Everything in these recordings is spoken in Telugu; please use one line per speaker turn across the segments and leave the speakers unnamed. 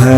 É,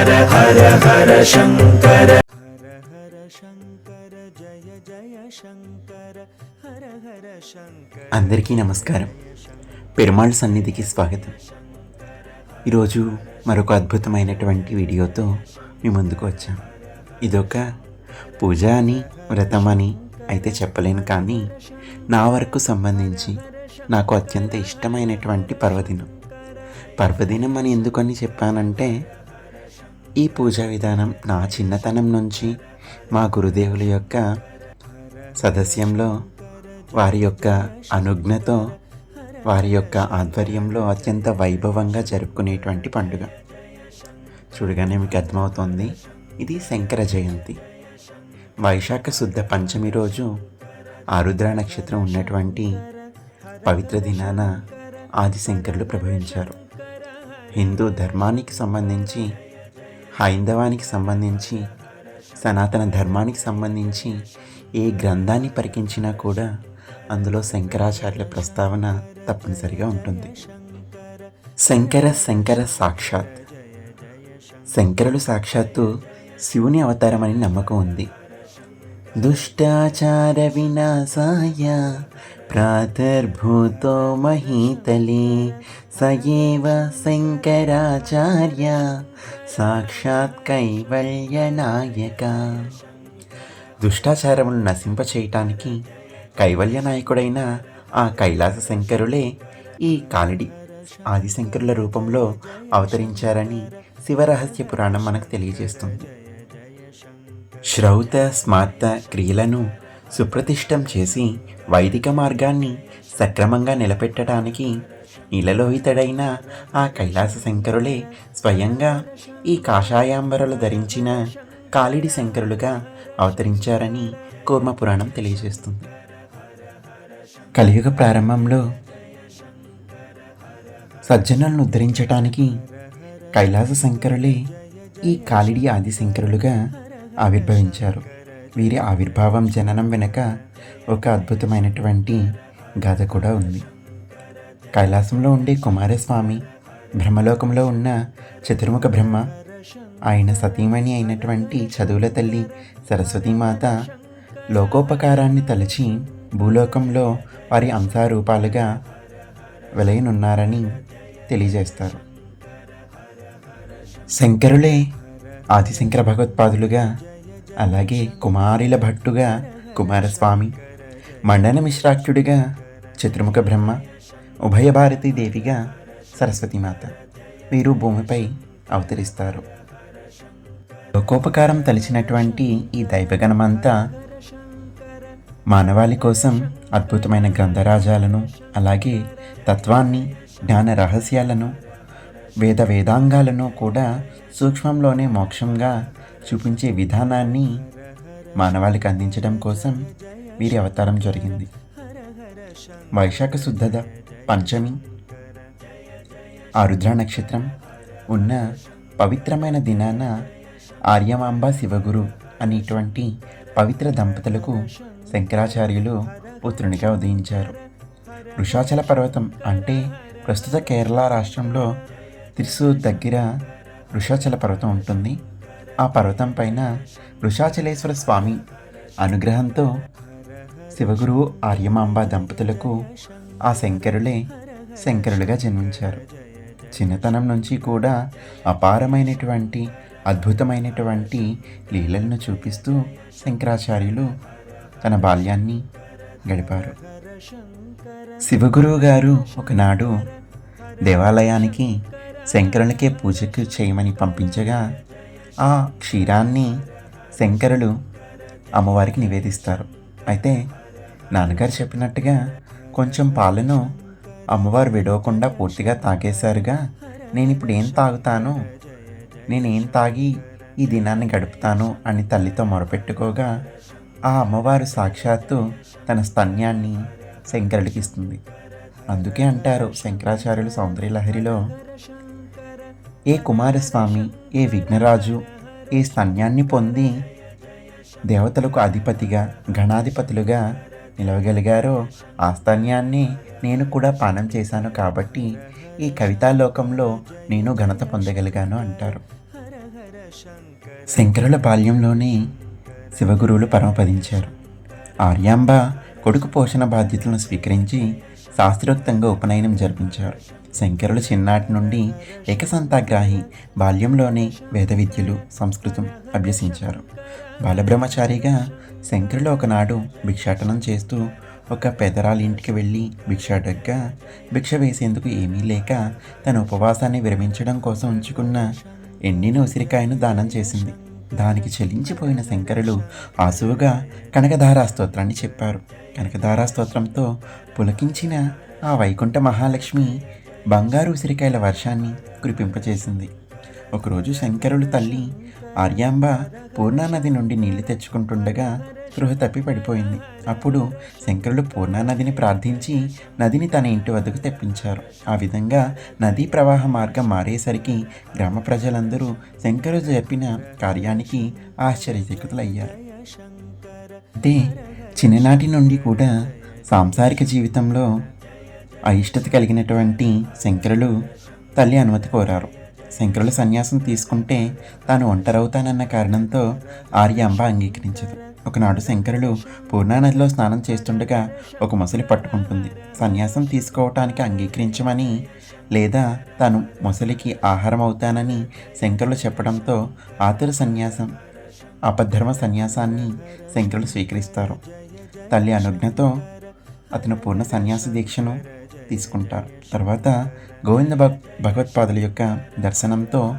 హర హర హర శంకర హర హర శంకర జయ జయ శంకర హర హర శంకర
అందరికీ నమస్కారం. పెరుమాళ్ సన్నిధికి స్వాగతం. ఈరోజు మరొక అద్భుతమైనటువంటి వీడియోతో మీ ముందుకు వచ్చాం. ఇదొక పూజ అని వ్రతం అని అయితే చెప్పలేను కానీ నా వరకు సంబంధించి నాకు అత్యంత ఇష్టమైనటువంటి పర్వదినం. పర్వదినం అని ఎందుకని చెప్పానంటే ఈ పూజా విధానం నా చిన్నతనం నుంచి మా గురుదేవుల యొక్క సదస్యంలో వారి యొక్క అనుజ్ఞతో వారి యొక్క ఆధ్వర్యంలో అత్యంత వైభవంగా జరుపుకునేటువంటి పండుగ. చూడగానే మీకు అర్థమవుతోంది ఇది శంకర జయంతి. వైశాఖ శుద్ధ పంచమి రోజు ఆరుద్ర నక్షత్రం ఉన్నటువంటి పవిత్ర దినాన ఆదిశంకరులు ప్రభవించారు. హిందూ ధర్మానికి సంబంధించి హైందవానికి సంబంధించి సనాతన ధర్మానికి సంబంధించి ఏ గ్రంథాన్ని పరికించినా కూడా అందులో శంకరాచార్యుల ప్రస్తావన తప్పనిసరిగా ఉంటుంది. శంకర శంకర సాక్షాత్. శంకరులు సాక్షాత్తు శివుని అవతారమని నమ్మకం ఉంది. దుష్టాచార వినాశాయ ప్రాతర్భూతో మహీతలే. సయేవ శంకరాచార్య సాక్షాత్ కైవల్య నాయక దుష్టాచారములను నశింపచేయటానికి కైవల్య నాయకుడైన ఆ కైలాస శంకరులే ఈ కాలిడి ఆదిశంకరుల రూపంలో అవతరించారని శివరహస్య పురాణం మనకు తెలియజేస్తుంది. శ్రౌత స్మార్త క్రియలను సుప్రతిష్టం చేసి వైదిక మార్గాన్ని సక్రమంగా నిలబెట్టడానికి నీలలోహితుడైన ఆ కైలాస శంకరులే స్వయంగా ఈ కాషాయాంబరలు ధరించిన కాలిడి శంకరులుగా అవతరించారని కూర్మ పురాణం తెలియజేస్తుంది. కలియుగ ప్రారంభంలో సజ్జనులను ఉద్ధరించటానికి కైలాస శంకరులే ఈ కాలిడి ఆది శంకరులుగా ఆవిర్భవించారు. వీరి ఆవిర్భావం జననం వెనుక ఒక అద్భుతమైనటువంటి గాథ కూడా ఉంది. కైలాసంలో ఉండే కుమారస్వామి బ్రహ్మలోకంలో ఉన్న చతుర్ముఖ బ్రహ్మ ఆయన సతీమణి అయినటువంటి చదువుల తల్లి సరస్వతీమాత లోకోపకారాన్ని తలచి భూలోకంలో వారి అంశారూపాలుగా వెలయనున్నారని తెలియజేస్తారు. శంకరులే ఆదిశంకర భగవత్పాదులుగా అలాగే కుమారిల భట్టుగా కుమారస్వామి మండన మిశ్రాఖ్యుడిగా చతుర్ముఖ బ్రహ్మ ఉభయ భారతీ దేవిగా సరస్వతీమాత వీరు భూమిపై అవతరిస్తారు. లోకోపకారం తలిచినటువంటి ఈ దైవగణమంతా మానవాళి కోసం అద్భుతమైన గంధరాజాలను అలాగే తత్వాన్ని జ్ఞాన రహస్యాలను వేద వేదాంగాలను కూడా సూక్ష్మంలోనే మోక్షంగా చూపించే విధానాన్ని మానవాళికి అందించడం కోసం వీరి అవతారం జరిగింది. వైశాఖ శుద్ధద పంచమి ఆరుద్ర నక్షత్రం ఉన్న పవిత్రమైన దినాన ఆర్యమాంబ శివగురు అనేటువంటి పవిత్ర దంపతులకు శంకరాచార్యులు పుత్రునిగా ఉదయించారు. వృషాచల పర్వతం అంటే ప్రస్తుత కేరళ రాష్ట్రంలో త్రిశూర్ దగ్గర వృషాచల పర్వతం ఉంటుంది. ఆ పర్వతం పైన వృషాచలేశ్వర స్వామి అనుగ్రహంతో శివగురువు ఆర్యమాంబ దంపతులకు ఆ శంకరులే శంకరులుగా జన్మించారు. చిన్నతనం నుంచి కూడా అపారమైనటువంటి అద్భుతమైనటువంటి లీలలను చూపిస్తూ శంకరాచార్యులు తన బాల్యాన్ని గడిపారు. శివగురువు గారు ఒకనాడు దేవాలయానికి శంకరులకే పూజకు చేయమని పంపించగా ఆ క్షీరాన్ని శంకరులు అమ్మవారికి నివేదిస్తారు. అయితే నాన్నగారు చెప్పినట్టుగా కొంచెం పాలను అమ్మవారు విడవకుండా పూర్తిగా తాగేశారుగా నేను ఇప్పుడు ఏం తాగుతాను? నేనేం తాగి ఈ దినాన్ని గడుపుతాను అని తల్లితో మొరపెట్టుకోగా ఆ అమ్మవారు సాక్షాత్తు తన స్తన్యాన్ని శంకరుడికి ఇస్తుంది. అందుకే అంటారు శంకరాచార్యులు సౌందర్యలహరిలో ఏ కుమారస్వామి ఏ విఘ్నరాజు ఈ స్తన్యాన్ని పొంది దేవతలకు అధిపతిగా గణాధిపతులుగా నిలవగలిగారో ఆ స్తన్యాన్ని నేను కూడా పానం చేశాను కాబట్టి ఈ కవితాలోకంలో నేను ఘనత పొందగలిగాను అంటారు. శంకరుల బాల్యంలోనే శివగురువులు పరమపదించారు. ఆర్యాంబ కొడుకు పోషణ బాధ్యతలను స్వీకరించి శాస్త్రోక్తంగా ఉపనయనం జరిపించారు. శంకరులు చిన్నాటి నుండి ఏకసంతాగ్రాహి బాల్యంలోనే వేద విద్యలు సంస్కృతం అభ్యసించారు. బాలబ్రహ్మచారిగా శంకరులు ఒకనాడు భిక్షాటనం చేస్తూ ఒక పెదరాలింటికి వెళ్ళి భిక్షాటగ్గా భిక్ష వేసేందుకు ఏమీ లేక తన ఉపవాసాన్ని విరమించడం కోసం ఉంచుకున్న ఎండిన ఉసిరికాయను దానం చేసింది. దానికి చెల్లించిపోయిన శంకరులు ఆసువుగా కనకధారా స్తోత్రాన్ని చెప్పారు. కనకధారా స్తోత్రంతో పులకించిన ఆ వైకుంఠ మహాలక్ష్మి బంగారు ఉసిరికాయల వర్షాన్ని కురిపింపచేసింది. ఒకరోజు శంకరులు తల్లి ఆర్యాంబ పూర్ణానది నుండి నీళ్ళు తెచ్చుకుంటుండగా స్పృహ తప్పి పడిపోయింది. అప్పుడు శంకరులు పూర్ణానదిని ప్రార్థించి నదిని తన ఇంటి వద్దకు తెప్పించారు. ఆ విధంగా నదీ ప్రవాహ మార్గం మారేసరికి గ్రామ ప్రజలందరూ శంకరు చెప్పిన కార్యానికి ఆశ్చర్యచకితులయ్యారు. అంటే చిన్ననాటి నుండి కూడా సాంసారిక జీవితంలో అయిష్టత కలిగినటువంటి శంకరులు తల్లి అనుమతి కోరారు. శంకరులు సన్యాసం తీసుకుంటే తాను ఒంటరవుతానన్న కారణంతో ఆర్యాంబ అంగీకరించదు. ఒకనాడు శంకరులు పూర్ణానదిలో స్నానం చేస్తుండగా ఒక మొసలి పట్టుకుంటుంది. సన్యాసం తీసుకోవటానికి అంగీకరించమని లేదా తాను మొసలికి ఆహారం అవుతానని శంకరులు చెప్పడంతో ఆతుర సన్యాసం అపధర్మ సన్యాసాన్ని శంకరులు స్వీకరిస్తారు. తల్లి అనుజ్ఞతో అతను పూర్ణ సన్యాస దీక్షను తీసుకుంటారు. తర్వాత గోవింద భగ భగవత్పాదుల యొక్క దర్శనంతో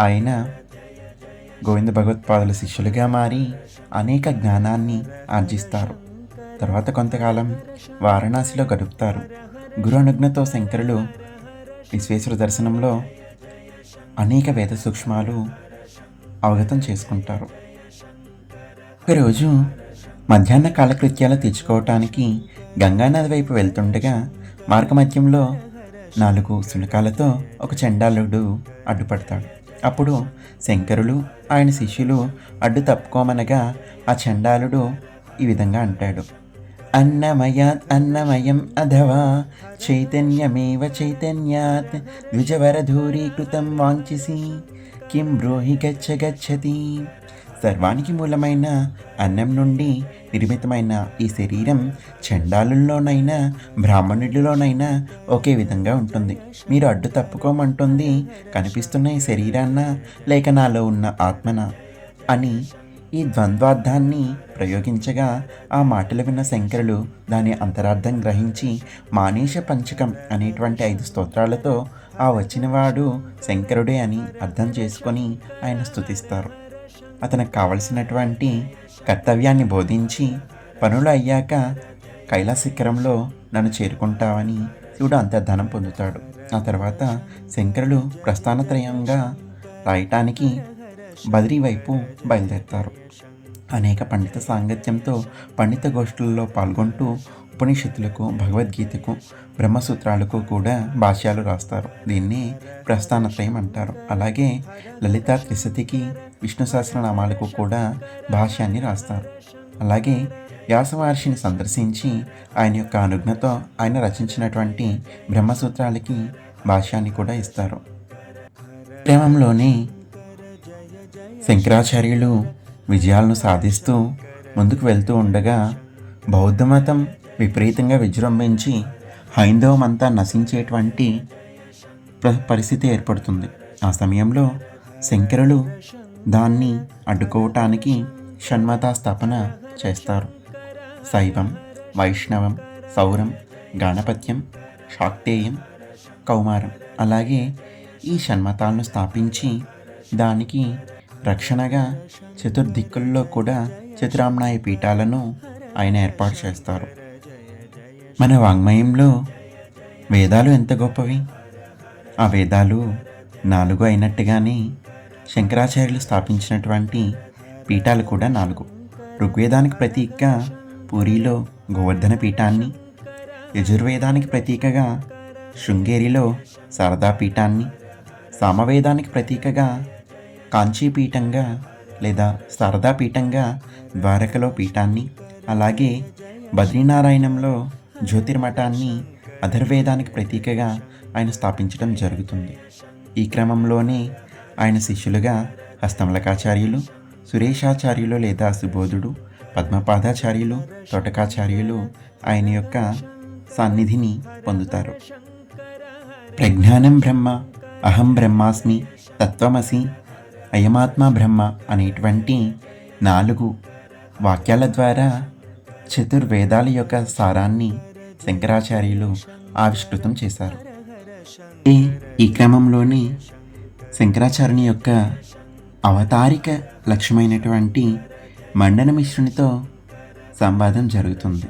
ఆయన గోవింద భగవత్పాదుల శిష్యులుగా మారి అనేక జ్ఞానాన్ని ఆర్జిస్తారు. తర్వాత కొంతకాలం వారణాసిలో గడుపుతారు. గురు అనుజ్ఞతో శంకరులు విశ్వేశ్వర దర్శనంలో అనేక వేద సూక్ష్మాలు అవగతం చేసుకుంటారు. ఒకరోజు మధ్యాహ్న కాలకృత్యాలు తీర్చుకోవటానికి గంగానది వైపు వెళ్తుండగా మార్గమధ్యంలో నాలుగు శునకాలతో ఒక చండాలుడు అడ్డుపడతాడు. అప్పుడు శంకరులు ఆయన శిష్యులు అడ్డు తప్పుకోమనగా ఆ చండాలుడు ఈ విధంగా అంటాడు. అన్నమయాత్ అన్నమయం అధవా చైతన్యమేవ చైతన్యాత్ ద్విజవరధూరీకృతం వాంఛసి కిం బ్రోహి గచ్చ గచ్చతి సర్వానికి మూలమైన అన్నం నుండి నిర్మితమైన ఈ శరీరం చండాలుల్లోనైనా బ్రాహ్మణుడిలోనైనా ఒకే విధంగా ఉంటుంది. మీరు అడ్డు తప్పుకోమంటుంది కనిపిస్తున్న ఈ శరీరాన్న లేక నాలో ఉన్న ఆత్మన అని ఈ ద్వంద్వార్థాన్ని ప్రయోగించగా ఆ మాటలు విన్న శంకరులు దాని అంతరార్థం గ్రహించి మానేష పంచకం అనేటువంటి ఐదు స్తోత్రాలతో ఆ వచ్చినవాడు శంకరుడే అని అర్థం చేసుకొని ఆయన స్థుతిస్తారు అతనికి కావలసినటువంటి కర్తవ్యాన్ని బోధించి పనులు అయ్యాక కైలాసశిఖరంలో నన్ను చేరుకుంటావని శివుడు అంతర్ధానం పొందుతాడు. ఆ తర్వాత శంకరులు ప్రస్థానత్రయంగా రాయటానికి బద్రీ వైపు బయలుదేరతారు. అనేక పండిత సాంగత్యంతో పండిత గోష్ఠులలో పాల్గొంటూ ఉపనిషత్తులకు భగవద్గీతకు బ్రహ్మసూత్రాలకు కూడా భాష్యాలు రాస్తారు. దీన్ని ప్రస్థానత్రయం అంటారు. అలాగే లలితా త్రిశతికి విష్ణు సహస్రనామాలకు కూడా భాష్యాన్ని రాస్తారు. అలాగే వ్యాసమహర్షిని సందర్శించి ఆయన యొక్క అనుజ్ఞతో ఆయన రచించినటువంటి బ్రహ్మసూత్రాలకి భాష్యాన్ని కూడా ఇస్తారు. ప్రేమంలోని శంకరాచార్యులు విజయాలను సాధిస్తూ ముందుకు వెళ్తూ ఉండగా బౌద్ధ మతం విపరీతంగా విజృంభించి హైందవమంతా నశించేటువంటి ప్ర- పరిస్థితి ఏర్పడుతుంది. ఆ సమయంలో శంకరులు దాన్ని అడ్డుకోవటానికి షణ్మతా స్థాపన చేస్తారు. శైవం వైష్ణవం సౌరం గణపత్యం శాక్తేయం కౌమారం అలాగే ఈ షణ్మతాలను స్థాపించి దానికి రక్షణగా చతుర్దిక్కుల్లో కూడా చతురామ్నాయ పీఠాలను ఆయన ఏర్పాటు చేస్తారు. మన వాంగ్మయంలో వేదాలు ఎంత గొప్పవి? ఆ వేదాలు నాలుగు అయినట్టుగానే శంకరాచార్యులు స్థాపించినటువంటి పీఠాలు కూడా నాలుగు. ఋగ్వేదానికి ప్రతీకగా పూరిలో గోవర్ధన పీఠాన్ని యజుర్వేదానికి ప్రతీకగా శృంగేరిలో శారదా పీఠాన్ని సామవేదానికి ప్రతీకగా కాంచీపీఠంగా లేదా శారదా పీఠంగా ద్వారకలో పీఠాన్ని అలాగే బద్రీనారాయణంలో జ్యోతిర్మఠాన్ని అధర్వేదానికి ప్రతీకగా ఆయన స్థాపించడం జరుగుతుంది. ఈ క్రమంలోనే ఆయన శిష్యులుగా హస్తమలకాచార్యులు సురేషాచార్యులు లేదా సుబోధుడు పద్మపాదాచార్యులు తోటకాచార్యులు ఆయన యొక్క సన్నిధిని పొందుతారు. ప్రజ్ఞానం బ్రహ్మ అహం బ్రహ్మాస్మి తత్వమసి అయమాత్మ బ్రహ్మ అనేటువంటి నాలుగు వాక్యాల ద్వారా చతుర్వేదాల యొక్క సారాన్ని శంకరాచార్యులు ఆవిష్కృతం చేశారు. ఈ ఈ క్రమంలోనే శంకరాచార్యుని యొక్క అవతారిక లక్ష్యమైనటువంటి మండన మిశ్రునితో సంవాదం జరుగుతుంది.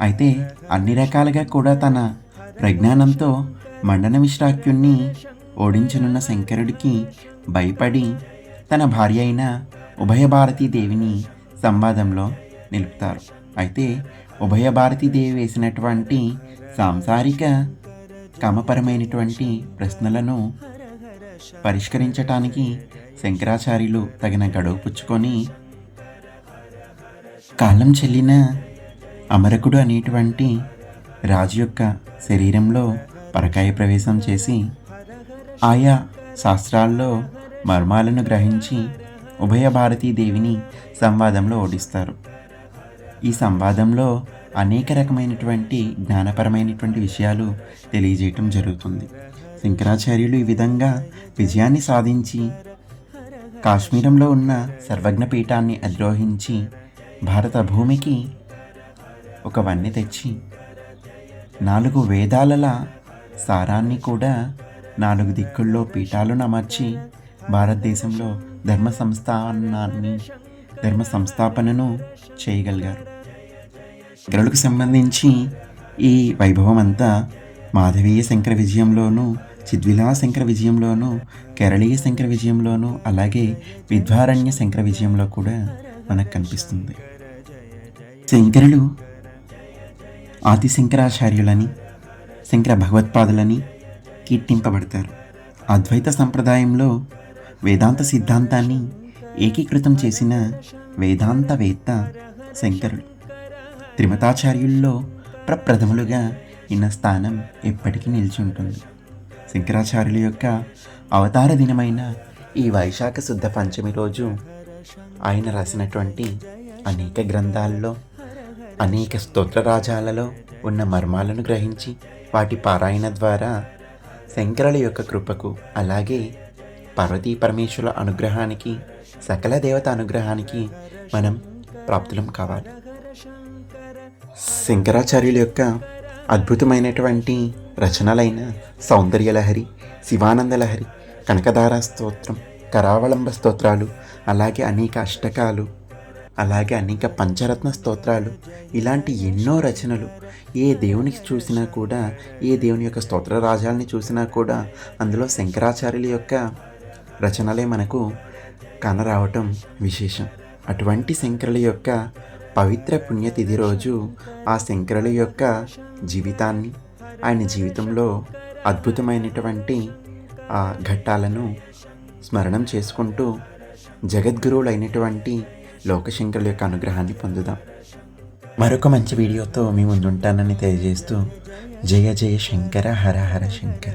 అయితే అన్ని రకాలుగా కూడా తన ప్రజ్ఞానంతో మండన మిశ్రాక్యుణ్ణి ఓడించనున్న శంకరుడికి భయపడి తన భార్య అయిన ఉభయ దేవిని సంవాదంలో నిలుపుతారు. అయితే ఉభయ దేవి వేసినటువంటి సాంసారిక కామపరమైనటువంటి ప్రశ్నలను పరిష్కరించటానికి శంకరాచార్యులు తగిన గడువు పుచ్చుకొని కాలం చెల్లిన అమరకుడు అనేటువంటి రాజు యొక్క శరీరంలో పరకాయ ప్రవేశం చేసి ఆయా శాస్త్రాల్లో మర్మాలను గ్రహించి ఉభయ దేవిని సంవాదంలో ఓడిస్తారు. ఈ సంవాదంలో అనేక రకమైనటువంటి జ్ఞానపరమైనటువంటి విషయాలు తెలియజేయటం జరుగుతుంది. శంకరాచార్యులు ఈ విధంగా విజయాన్ని సాధించి కాశ్మీరంలో ఉన్న సర్వజ్ఞ పీఠాన్ని అధిరోహించి భారత భూమికి ఒక వన్నె తెచ్చి నాలుగు వేదాలల సారాన్ని కూడా నాలుగు దిక్కుల్లో పీఠాలను అమర్చి భారతదేశంలో ధర్మ సంస్థానాన్ని ధర్మ సంస్థాపనను చేయగలిగారు. గరులకు సంబంధించి ఈ వైభవం అంతా మాధవీయ శంకర విజయంలోనూ చిద్విలా శంకర విజయంలోనూ కేరళీయ శంకర విజయంలోనూ అలాగే విద్వారణ్య శంకర విజయంలో కూడా మనకు కనిపిస్తుంది. శంకరులు ఆది శంకరాచార్యులని శంకర భగవత్పాదులని కీర్తింపబడతారు. అద్వైత సంప్రదాయంలో వేదాంత సిద్ధాంతాన్ని ఏకీకృతం చేసిన వేదాంతవేత్త శంకరుడు త్రిమతాచార్యుల్లో ప్రప్రథములుగా ఈయన స్థానం ఎప్పటికీ నిలిచి ఉంటుంది శంకరాచార్యుల యొక్క అవతార దినమైన ఈ వైశాఖ శుద్ధ పంచమి రోజు ఆయన రాసినటువంటి అనేక గ్రంథాల్లో అనేక స్తోత్రరాజాలలో ఉన్న మర్మాలను గ్రహించి వాటి పారాయణ ద్వారా శంకరుల యొక్క కృపకు అలాగే పార్వతీ పరమేశ్వరుల అనుగ్రహానికి సకల దేవత అనుగ్రహానికి మనం ప్రాప్తులం కావాలి. శంకరాచార్యుల యొక్క అద్భుతమైనటువంటి రచనలైన సౌందర్యలహరి శివానందలహరి కనకదార స్తోత్రం కరావళంబ స్తోత్రాలు అలాగే అనేక అష్టకాలు అలాగే అనేక పంచరత్న స్తోత్రాలు ఇలాంటి ఎన్నో రచనలు ఏ దేవునికి చూసినా కూడా ఏ దేవుని యొక్క స్తోత్ర రాజాలని చూసినా కూడా అందులో శంకరాచార్యుల యొక్క రచనలే మనకు కనరావటం విశేషం. అటువంటి శంకరుల యొక్క పవిత్ర పుణ్యతిథి రోజు ఆ శంకరుల యొక్క జీవితాన్ని ఆయన జీవితంలో అద్భుతమైనటువంటి ఆ ఘట్టాలను స్మరణం చేసుకుంటూ జగద్గురువులైనటువంటి లోకశంకరుల యొక్క అనుగ్రహాన్ని పొందుదాం. మరొక మంచి వీడియోతో మీ ముందుంటానని తెలియజేస్తూ జయ జయ శంకర హర హర శంకర.